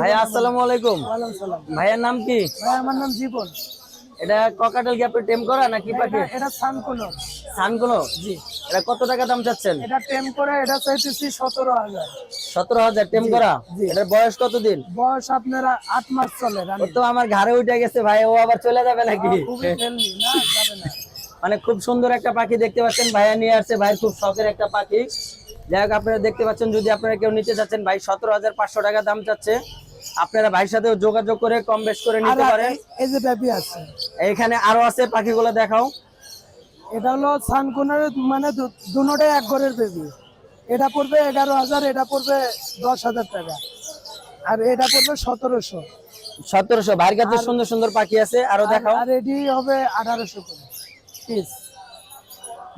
ভাইয়া আসসালামু আলাইকুম। ভাইয়ার নাম কি? আমার নাম জীবন। এটা ককাটেল কি আপনি টেম করা নাকি পাখি এটা- সানকুনো সানগুলো জি। এটা কত টাকা দাম চাচ্ছেন? এটা টেম করে এটা চাইতেছি সতেরো হাজার। সতেরো হাজার টেম করা? এটার বয়স কতদিন? বয়স আপনারা আট মাস চলে তো আমার ঘাড়ে উঠে গেছে ভাই ও আবার চলে যাবে নাকি? না যাবে না। মানে খুব সুন্দর একটা পাখি দেখতে পাচ্ছেন ভাইয়া নিয়ে আসছে ভাই খুব শখের একটা পাখি। যাই হোক আপনারা দেখতে পাচ্ছেন যদি আপনারা কেউ নিতে চাচ্ছেন ভাই সতেরো হাজার পাঁচশো টাকা দাম চাচ্ছে। আপনারা ভাইয়ের সাথে যোগাযোগ করে কম বেশ করে নিতে পারেন। এই- যে ব্যাপী আছে। এখানে আরও আছে পাখিগুলো দেখাও। এটা হলো সানকুনের মানে দুটোটাই এক ঘরের বেবি এটা পড়বে এগারো হাজার এটা পড়বে দশ হাজার টাকা। আর এটা পড়বে সতেরোশো। সতেরোশো। ভাইয়ের কাছে সুন্দর সুন্দর পাখি আছে আরও দেখাও। আর এটি হবে আঠারোশো করে পিস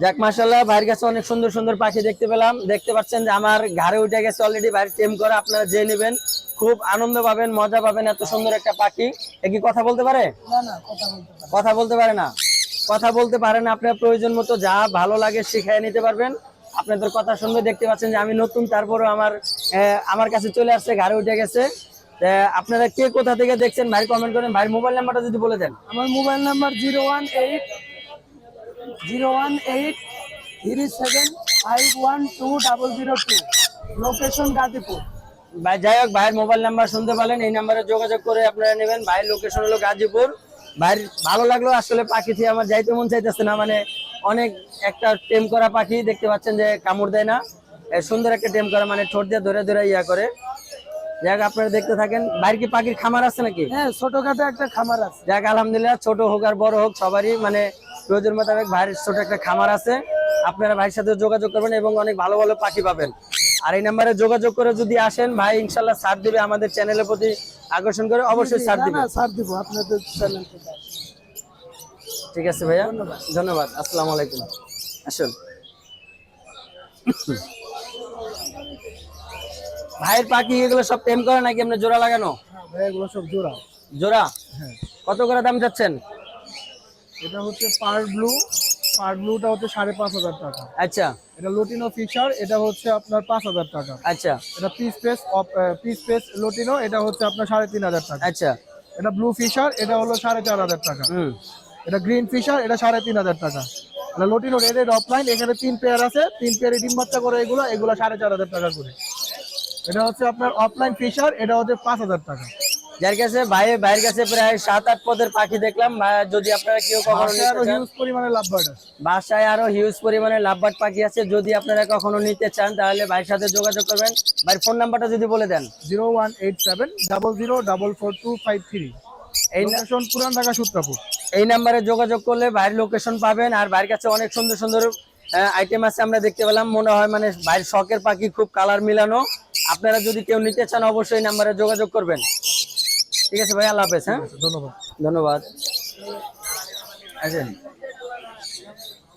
যাক মাসাল্লাহ ভাইয়ের কাছে অনেক সুন্দর সুন্দর পাখি দেখতে পেলাম। দেখতে পাচ্ছেন যে আমার ঘাড়ে উঠে গেছে অলরেডি ভাইয়ের টেম করা আপনারা যে নেবেন। খুব আনন্দ পাবেন মজা পাবেন এত সুন্দর একটা পাখি। এ কি কথা বলতে পারে? কথা বলতে পারি না। কথা বলতে পারে না। আপনার প্রয়োজন মতো যা ভালো লাগে শিখাই নিতে পারবেন। আপনাদের কথা শুনবে দেখতে পাচ্ছেন যে আমি নতুন তারপরে আমার আমার কাছে চলে আসছে ঘাড়ে উঠে গেছে। আপনারা কে কোথা থেকে দেখছেন ভাই কমেন্ট করেন। ভাই মোবাইল নাম্বারটা যদি বলে দেন। আমার mobile number zero one eight zero one eight three seven five one two double zero two. Location Gazipur. ভাই যাই হোক ভাইয়ের মোবাইল নাম্বার শুনতে পারলেন এই নাম্বারে যোগাযোগ করে আপনারা নেবেন। ভাইয়ের লোকেশন হলো গাজীপুর। ভাইয়ের ভালো লাগল আসলে পাখি থেকে আমার যাইতে মন চাইতেছে না মানে অনেক একটা টেম করা পাখি দেখতে পাচ্ছেন যে কামড় দেয় না। সুন্দর একটা টেম করা মানে ঠোঁট দিয়ে ধরে ধরে ইয়া করে। যাক আপনারা দেখতে থাকেন। ভাইয়ের কি পাখির খামার আছে নাকি? হ্যাঁ ছোটখাটো একটা খামার আছে। যাক আলহামদুলিল্লাহ ছোট হোক আর বড় হোক সবারই মানে প্রয়োজন মোতাবেক ভাইয়ের ছোট একটা খামার আছে। আপনারা ভাইয়ের সাথে যোগাযোগ করবেন এবং অনেক ভালো ভালো পাখি পাবেন। আর এই নাম্বারে যোগাযোগ করে যদি আসেন ভাই ইনশাল্লাহ ছাড় দিবে আমাদের চ্যানেলের প্রতি আকর্ষণ করে অবশ্যই ছাড় দিবে ছাড় দিব আপনাদের চ্যানেল ঠিক আছে ভাইয়া? ধন্যবাদ। আসসালামু আলাইকুম। আসুন। ভাইয়ের পাখি এগুলো সব প্রেম করে নাকি এমনি জোড়া লাগানো? ভাই এগুলো সব জোড়া। জোড়া? কত করে দাম যাচ্ছেন এটা হচ্ছে পার ব্লু পার ব্লুটা হচ্ছে সাড়ে পাঁচ হাজার টাকা। আচ্ছা। এটা লোটিনো ফিশার এটা হচ্ছে আপনার পাঁচ হাজার টাকা। আচ্ছা। এটা পিস পেস পিস পেস লোটিনো এটা হচ্ছে আপনার সাড়ে তিন হাজার টাকা। আচ্ছা। এটা ব্লু ফিশার এটা হলো সাড়ে চার হাজার টাকা। হুম। এটা গ্রিন ফিশার এটা সাড়ে তিন হাজার টাকা। এটা লোটিনো রেড অফলাইন এখানে তিন পেয়ার আছে। তিন পেয়ারে ডিম বাচ্চা করে এগুলো এগুলো সাড়ে চার হাজার টাকা করে। এটা হচ্ছে আপনার অফলাইন ফিশার এটা হচ্ছে পাঁচ হাজার টাকা। যার কাছে ভাই ভাইয়ের কাছে প্রায় সাত আট পদের পাখি দেখলাম। যদি আপনারা কেউ কখনো হিউজ পরিমাণে লাভ বার্ড আছে। বাসায় আরও হিউজ পরিমাণে লাভবাট পাখি আছে। যদি আপনারা কখনো নিতে চান তাহলে ভাইয়ের সাথে যোগাযোগ করবেন। ভাইয়ের ফোন নাম্বারটা যদি বলে দেন। Zero one eight seven double zero double four two five three এই লোকেশন পুরান ঢাকা সূত্রাপুর। এই নাম্বারে যোগাযোগ করলে ভাইয়ের লোকেশন পাবেন। আর ভাইয়ের কাছে অনেক সুন্দর সুন্দর আইটেম আছে আমরা দেখতে পেলাম। মনে হয় মানে ভাইয়ের শখের পাখি খুব কালার মিলানো। আপনারা যদি কেউ নিতে চান অবশ্যই নাম্বারে যোগাযোগ করবেন। ঠিক আছে ভাই আল্লাহ হাফেজ হ্যাঁ? ধন্যবাদ। ধন্যবাদ। আসেন।